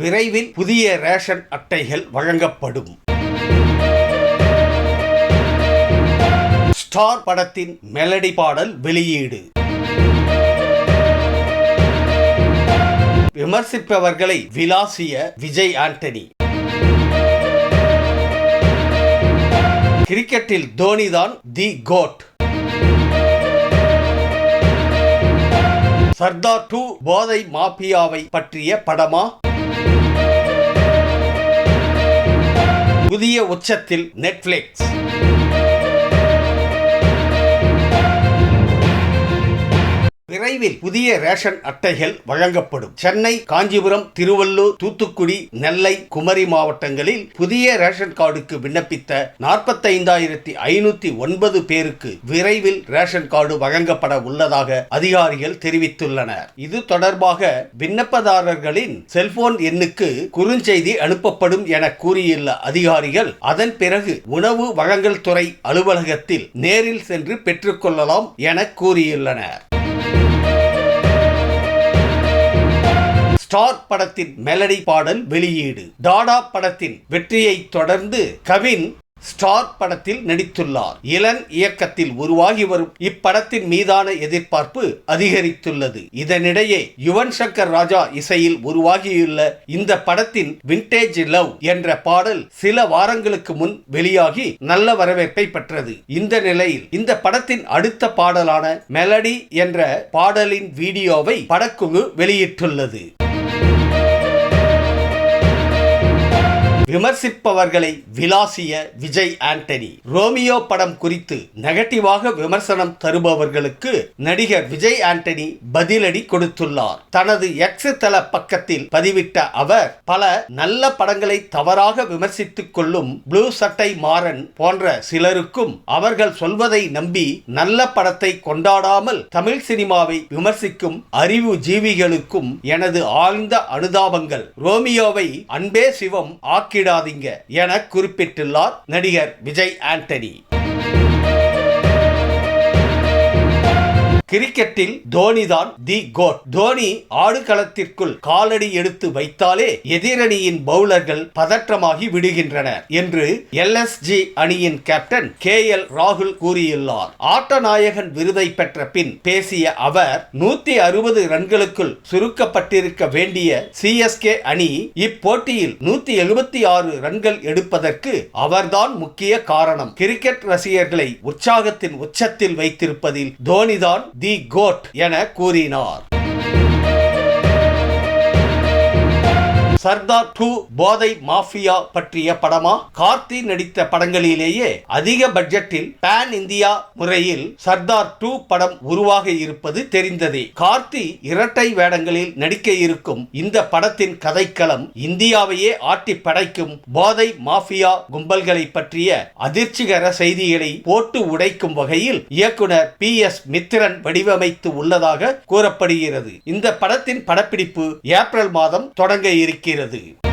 விரைவில் புதிய ரேஷன் அட்டைகள் வழங்கப்படும். ஸ்டார் படத்தின் மெலடி பாடல் வெளியீடு. விமர்சிப்பவர்களை விலாசிய விஜய் ஆண்டனி. கிரிக்கெட்டில் தோனிதான் தி கோட். சர்தார் டூ போதை மாபியாவை பற்றிய படமா? புதிய உச்சத்தில் நெட்ஃபிளிக்ஸ் விரைவில் புதிய ரேஷன் அட்டைகள் வழங்கப்படும். சென்னை காஞ்சிபுரம் திருவள்ளூர் தூத்துக்குடி நெல்லை குமரி மாவட்டங்களில் புதிய ரேஷன் கார்டுக்கு விண்ணப்பித்த நாற்பத்தைந்தாயிரத்தி ஐநூத்தி ஒன்பது பேருக்கு விரைவில் ரேஷன் கார்டு வழங்கப்பட உள்ளதாக அதிகாரிகள் தெரிவித்துள்ளனர். இது தொடர்பாக விண்ணப்பதாரர்களின் செல்போன் எண்ணுக்கு குறுஞ்செய்தி அனுப்பப்படும் என கூறியுள்ள அதிகாரிகள் அதன் பிறகு உணவு வழங்கல் துறை அலுவலகத்தில் நேரில் சென்று பெற்றுக்கொள்ளலாம் என கூறியுள்ளனர். ஸ்டார் படத்தின் மெலடி பாடல் வெளியீடு. டாடா படத்தின் வெற்றியை தொடர்ந்து கவின் ஸ்டார் படத்தில் நடித்துள்ளார். இளன் இயக்கத்தில் உருவாகி வரும் இப்படத்தின் மீதான எதிர்பார்ப்பு அதிகரித்துள்ளது. இதனிடையே யுவன் சங்கர் ராஜா இசையில் உருவாகியுள்ள இந்த படத்தின் விண்டேஜ் லவ் என்ற பாடல் சில வாரங்களுக்கு முன் வெளியாகி நல்ல வரவேற்பை பெற்றது. இந்த நிலையில் இந்த படத்தின் அடுத்த பாடலான மெலடி என்ற பாடலின் வீடியோவை படக்குழு வெளியிட்டுள்ளது. விமர்சிப்பவர்களை விலாசிய விஜய் ஆண்டனி. ரோமியோ படம் குறித்து நெகட்டிவாக விமர்சனம் தருபவர்களுக்கு நடிகர் விஜய் ஆண்டனி பதிலடி கொடுத்துள்ளார். தனது எக்ஸ் தள பக்கத்தில் பதிவிட்ட அவர் பல நல்ல படங்களை தவறாக விமர்சித்துக் கொள்ளும் ப்ளூ சட்டை மாறன் போன்ற சிலருக்கும் அவர்கள் சொல்வதை நம்பி நல்ல படத்தை கொண்டாடாமல் தமிழ் சினிமாவை விமர்சிக்கும் அறிவு ஜீவிகளுக்கும் எனது ஆழ்ந்த அனுதாபங்கள். ரோமியோவை அன்பே சிவம் ஆக்கி ஆக்கிடாதீங்க என குறிப்பிட்டுள்ளார் நடிகர் விஜய் ஆண்டனி. கிரிக்கெட்டில் தோனிதான் தி கோட். தோனி ஆடுகளத்திற்குள் காலடி எடுத்து வைத்தாலே எதிரணியின் பவுலர்கள் பதற்றமாகி விடுகின்றனர் என்று எல்எஸ்ஜி அணியின் கேப்டன் கே எல் ராகுல் கூறியுள்ளார். ஆட்ட நாயகன் விருதை பெற்ற பின் பேசிய அவர் நூத்தி அறுபது ரன்களுக்குள் சுருக்கப்பட்டிருக்க வேண்டிய சிஎஸ்கே அணி இப்போட்டியில் நூத்தி எழுபத்தி ஆறு ரன்கள் எடுப்பதற்கு அவர்தான் முக்கிய காரணம். கிரிக்கெட் ரசிகர்களை உற்சாகத்தின் உச்சத்தில் வைத்திருப்பதில் தோனிதான் தி கோட் என கூறினார். சர்தார் டூ போதை மாஃபியா பற்றிய படமா? கார்த்தி நடித்த படங்களிலேயே அதிக பட்ஜெட்டில் பேன் இந்தியா முறையில் சர்தார் டூ படம் உருவாக இருப்பது தெரிந்ததே. கார்த்தி இரட்டை வேடங்களில் நடிக்க இருக்கும் இந்த படத்தின் கதைக்களம் இந்தியாவையே ஆட்டி படைக்கும் போதை மாஃபியா கும்பல்களை பற்றிய அதிர்ச்சிகர செய்திகளை போட்டு உடைக்கும் வகையில் இயக்குனர் பி எஸ் மித்திரன் வடிவமைத்து உள்ளதாக கூறப்படுகிறது. இந்த படத்தின் படப்பிடிப்பு ஏப்ரல் மாதம் தொடங்க இருக்கிறது. இருக்கிறது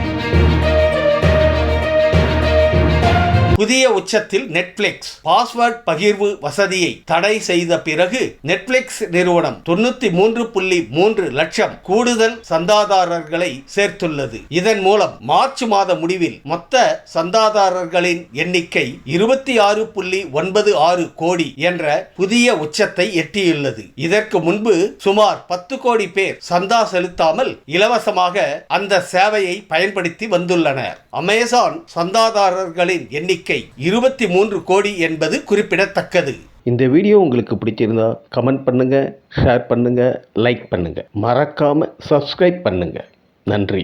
புதிய உச்சத்தில் நெட்ஃபிளிக்ஸ் பாஸ்வேர்ட் பகிர்வு வசதியை தடை செய்த பிறகு நெட்ஃபிளிக்ஸ் நிறுவனம் தொண்ணூத்தி மூன்று புள்ளி மூன்று லட்சம் கூடுதல் சந்தாதாரர்களை சேர்த்துள்ளது. இதன் மூலம் மார்ச் மாத முடிவில் மொத்த சந்தாதாரர்களின் எண்ணிக்கை இருபத்தி ஆறு புள்ளி ஒன்பது ஆறு கோடி என்ற புதிய உச்சத்தை எட்டியுள்ளது. இதற்கு முன்பு சுமார் பத்து கோடி பேர் சந்தா செலுத்தாமல் இலவசமாக அந்த சேவையை பயன்படுத்தி வந்துள்ளனர். அமேசான் சந்தாதாரர்களின் எண்ணிக்கை எண்ணிக்கை இருபத்தி மூன்று கோடி என்பது குறிப்பிடத்தக்கது. இந்த வீடியோ உங்களுக்கு பிடிச்சிருந்தா கமெண்ட் பண்ணுங்கள் ஷேர் பண்ணுங்கள் லைக் பண்ணுங்கள் மறக்காமல் சப்ஸ்கிரைப் பண்ணுங்கள் நன்றி.